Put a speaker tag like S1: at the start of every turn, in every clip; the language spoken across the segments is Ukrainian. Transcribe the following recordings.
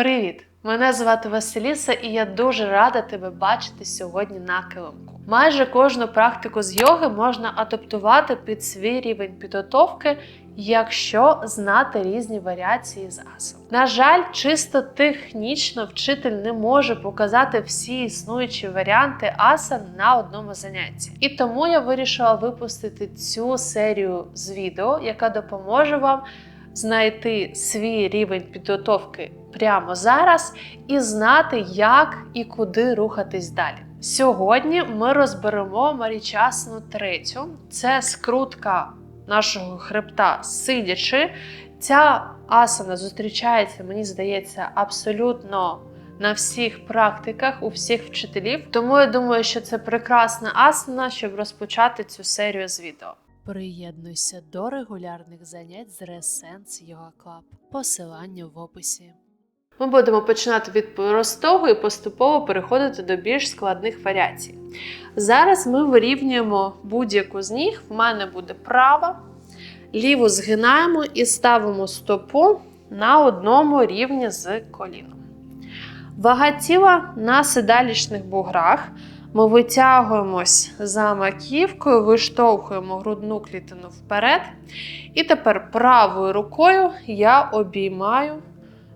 S1: Привіт! Мене звати Василіса, і я дуже рада тебе бачити сьогодні на килимку. Майже кожну практику з йоги можна адаптувати під свій рівень підготовки, якщо знати різні варіації з асан. На жаль, чисто технічно вчитель не може показати всі існуючі варіанти асан на одному занятті. І тому я вирішила випустити цю серію з відео, яка допоможе вам знайти свій рівень підготовки прямо зараз і знати, як і куди рухатись далі. Сьогодні ми розберемо марічасну третю. Це скрутка нашого хребта сидячи. Ця асана зустрічається, мені здається, абсолютно на всіх практиках у всіх вчителів. Тому я думаю, що це прекрасна асана, щоб розпочати цю серію з відео. Приєднуйся до регулярних занять з Ressense Yoga Club. Посилання в описі. Ми будемо починати від простого і поступово переходити до більш складних варіацій. Зараз ми вирівнюємо будь-яку з них. В мене буде права, ліву згинаємо і ставимо стопу на одному рівні з коліном. Вага тіла на седалічних буграх. Ми витягуємось за маківкою, виштовхуємо грудну клітину вперед. І тепер правою рукою я обіймаю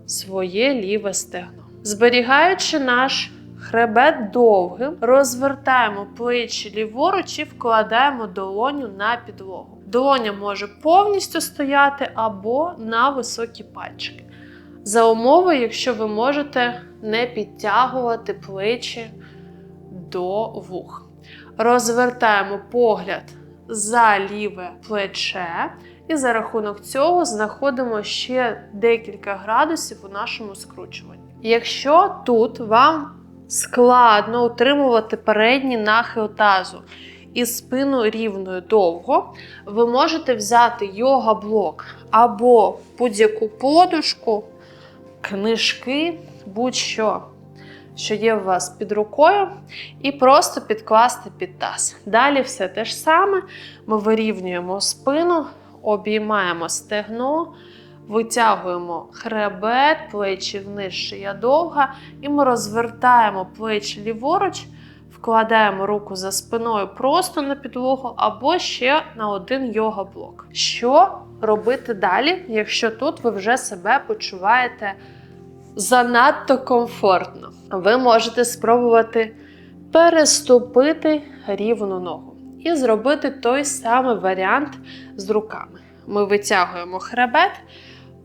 S1: своє ліве стегно. Зберігаючи наш хребет довгим, розвертаємо плечі ліворуч і вкладаємо долоню на підлогу. Долоня може повністю стояти або на високі пальчики. За умови, якщо ви можете не підтягувати плечі до вух. Розвертаємо погляд за ліве плече, і за рахунок цього знаходимо ще декілька градусів у нашому скручуванні. Якщо тут вам складно утримувати передній нахил тазу і спину рівною довго, ви можете взяти йога-блок або будь-яку подушку, книжки, будь-що що є у вас під рукою, і просто підкласти під таз. Далі все те ж саме. Ми вирівнюємо спину, обіймаємо стегно, витягуємо хребет, плечі вниз, шия довга, і ми розвертаємо плечі ліворуч, вкладаємо руку за спиною просто на підлогу, або ще на один йога-блок. Що робити далі, якщо тут ви вже себе почуваєте? занадто комфортно. Ви можете спробувати переступити рівну ногу і зробити той самий варіант з руками. Ми витягуємо хребет,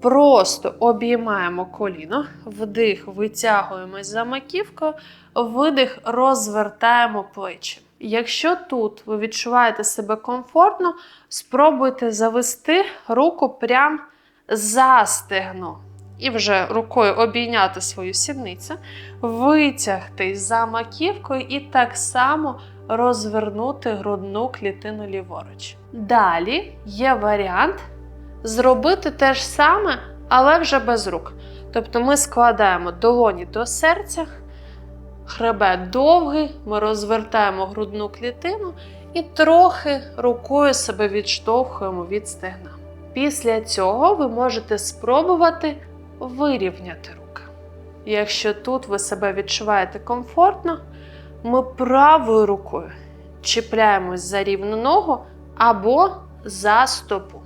S1: просто обіймаємо коліно, вдих, витягуємось за маківкою, видих, розвертаємо плечі. Якщо тут ви відчуваєте себе комфортно, спробуйте завести руку прямо за стегно і вже рукою обійняти свою сідницю, витягти за маківкою і так само розвернути грудну клітину ліворуч. Далі є варіант зробити те ж саме, але вже без рук. Тобто ми складаємо долоні до серця, хребет довгий, ми розвертаємо грудну клітину і трохи рукою себе відштовхуємо від стегна. Після цього ви можете спробувати вирівняти руки. Якщо тут ви себе відчуваєте комфортно, ми правою рукою чіпляємось за рівну ногу або за стопу.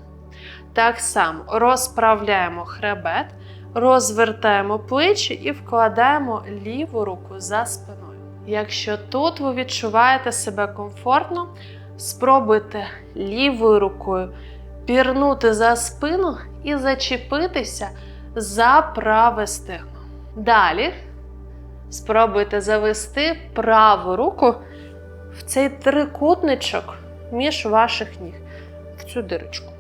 S1: Так само розправляємо хребет, розвертаємо плечі і вкладаємо ліву руку за спиною. Якщо тут ви відчуваєте себе комфортно, спробуйте лівою рукою пірнути за спину і зачепитися за праве стегно. Далі спробуйте завести праву руку в цей трикутничок між ваших ніг, в цю дирочку.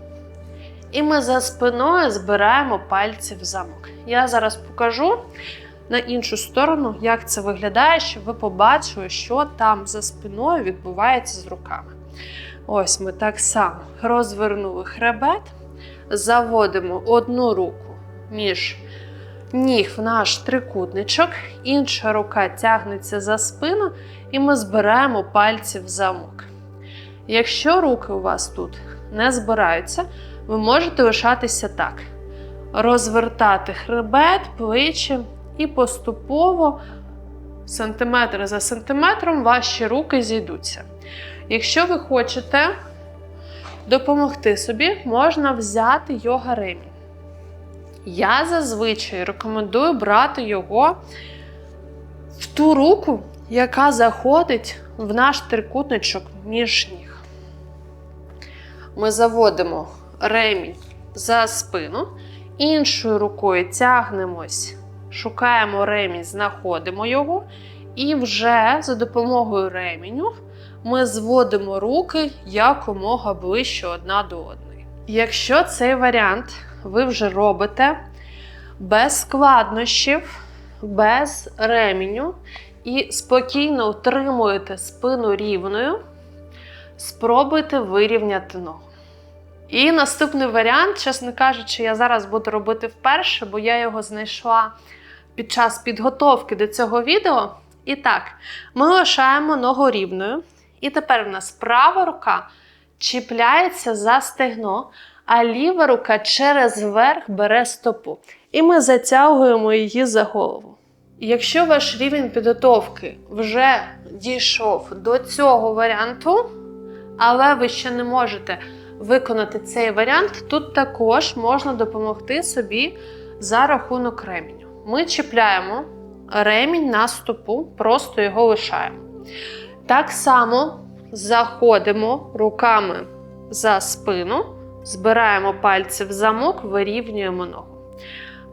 S1: І ми за спиною збираємо пальці в замок. Я зараз покажу на іншу сторону, як це виглядає, щоб ви побачили, що там за спиною відбувається з руками. Ось ми так само розвернули хребет, заводимо одну руку між ніг в наш трикутничок, інша рука тягнеться за спину, і ми збираємо пальці в замок. Якщо руки у вас тут не збираються, ви можете лишатися так: розвертати хребет, плечі і поступово, сантиметр за сантиметром, ваші руки зійдуться. Якщо ви хочете допомогти собі, можна взяти йога ремінь. Я зазвичай рекомендую брати його в ту руку, яка заходить в наш трикутничок між ніг. Ми заводимо ремінь за спину, іншою рукою тягнемось, шукаємо ремінь, знаходимо його, і вже за допомогою ременю ми зводимо руки якомога ближче одна до одної. Якщо цей варіант ви вже робите без складнощів, без ременю і спокійно утримуєте спину рівною, спробуйте вирівняти ногу. І наступний варіант, чесно кажучи, я зараз буду робити вперше, бо я його знайшла під час підготовки до цього відео. І так, ми лишаємо ногу рівною. І тепер в нас права рука чіпляється за стегно, а ліва рука через верх бере стопу. І ми затягуємо її за голову. Якщо ваш рівень підготовки вже дійшов до цього варіанту, але ви ще не можете виконати цей варіант, тут також можна допомогти собі за рахунок ременю. Ми чіпляємо ремінь на стопу, просто його лишаємо. Так само заходимо руками за спину, збираємо пальці в замок, вирівнюємо ногу.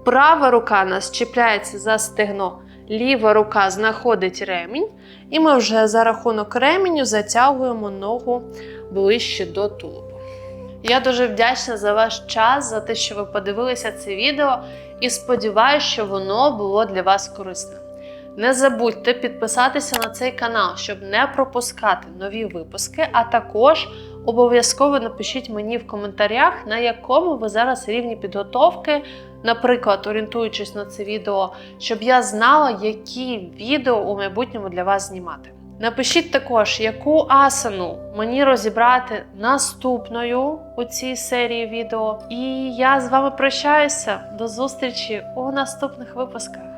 S1: Права рука нас чіпляється за стегно, ліва рука знаходить ремінь, і ми вже за рахунок ременю затягуємо ногу ближче до тулуба. Я дуже вдячна за ваш час, за те, що ви подивилися це відео, і сподіваюся, що воно було для вас корисним. Не забудьте підписатися на цей канал, щоб не пропускати нові випуски, а також обов'язково напишіть мені в коментарях, на якому ви зараз рівні підготовки, наприклад, орієнтуючись на це відео, щоб я знала, які відео у майбутньому для вас знімати. Напишіть також, яку асану мені розібрати наступною у цій серії відео. І я з вами прощаюся. До зустрічі у наступних випусках.